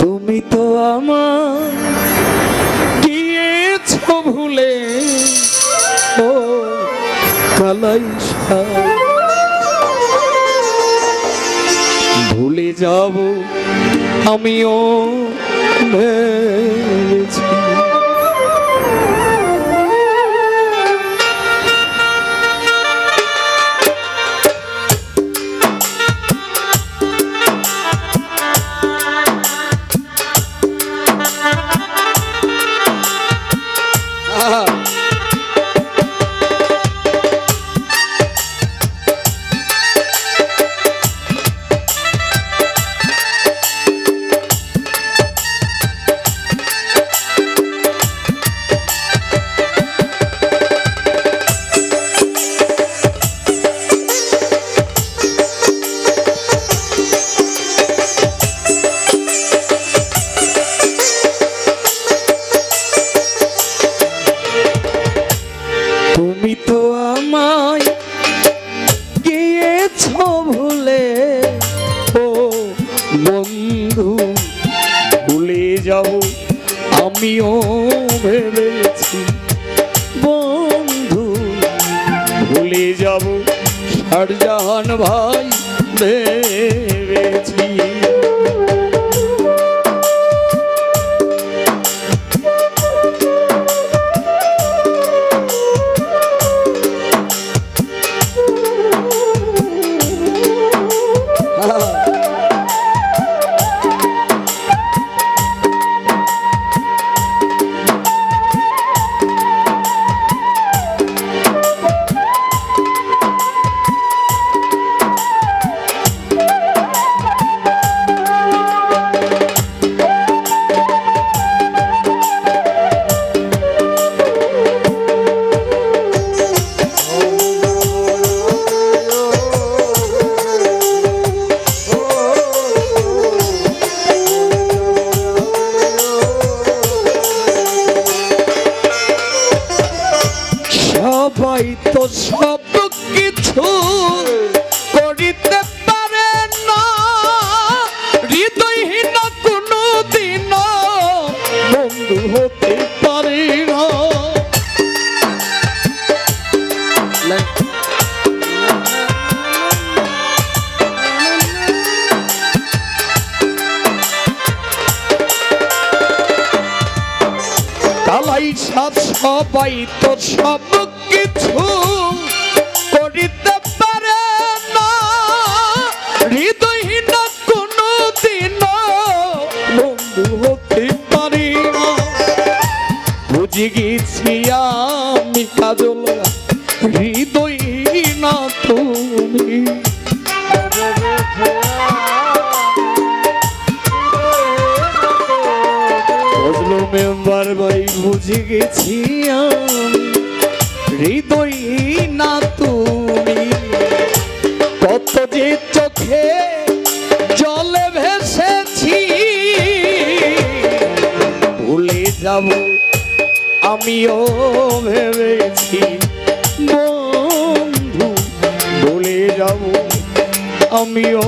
তুমি তো আমার গিয়েছ ভুলে। ও কালাই ভুলে যাব আমিও ভেবেছি তুমি তো আমায় গিয়েছ ভুলে। ও বন্ধু, ভুলে যাব আমিও ভেবেছি। বন্ধু, ভুলে যাব শারজাহান ভাই, ভেবেছি। সবাই তো সব কিছু করিতে পারে না। হৃদয়হীন কোনো দিন বন্ধু হতে পারে না। সবাই তো সব কিছু করিতে না। হৃদয়হীন কোনো বন্ধু হতে পারি বুঝে গেছি আমি, কাজল হৃদয়হীন তুমি। মেম্বার ভাই বুঝে হৃদয় চোখে ভেসেছি ভুলে যাব আমিও ভেবেছি। বন্ধু ভুলে যাব আমিও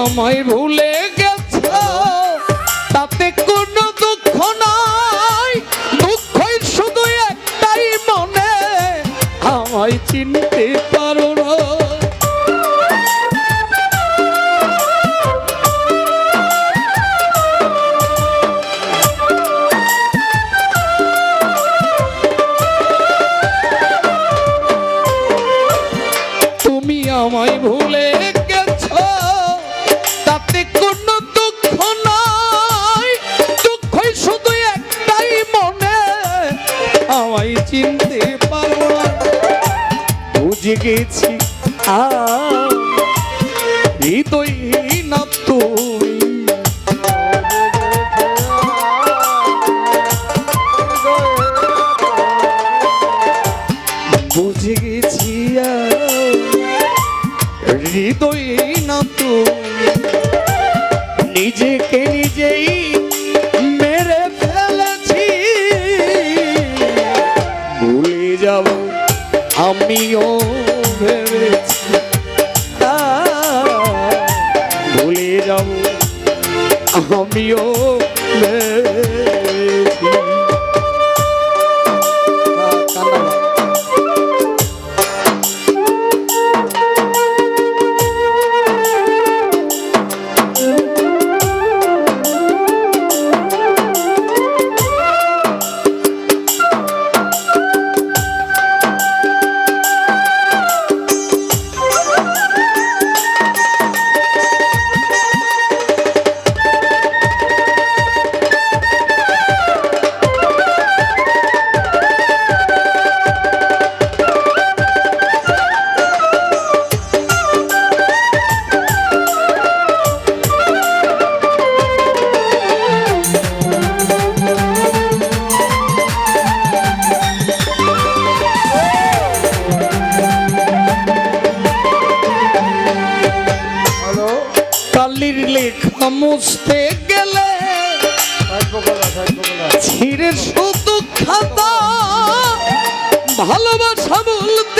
ভুলে গেছ? তাতে কোনো দুঃখ নাই। দুঃখই শুধু একটাই মনে। আমায় চিনতে পারো চিনতে পারো না। বুঝে গেছি, আ হৃদয়হীন তুমি বুঝে গেছি হৃদয় না তুমি নিজেকে নিজেই আমিও ভেবেছি ভুলে যাব। আমিও ভেবেছি। মুছতে গেলে ছিঁড়ে শুধু খাতা ভালোবাসা বলতে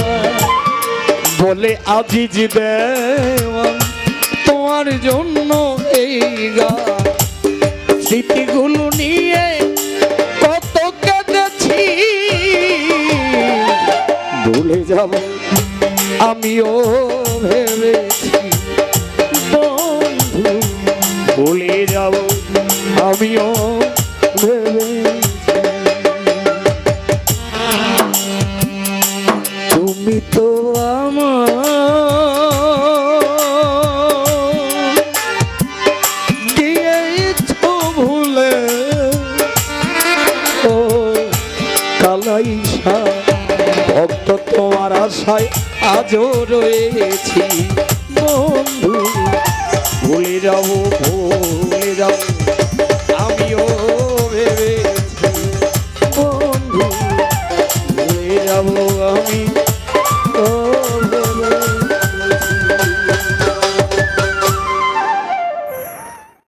বলে আজিজ দেওয়ান, তোমার জন্য এই গান। স্মৃতিগুলো নিয়ে কত কেঁদেছি। ভুলে যাব, আমিও ভেবেছি, বন্ধু, ভুলে যাব, আমিও আশায় আজও রয়েছি।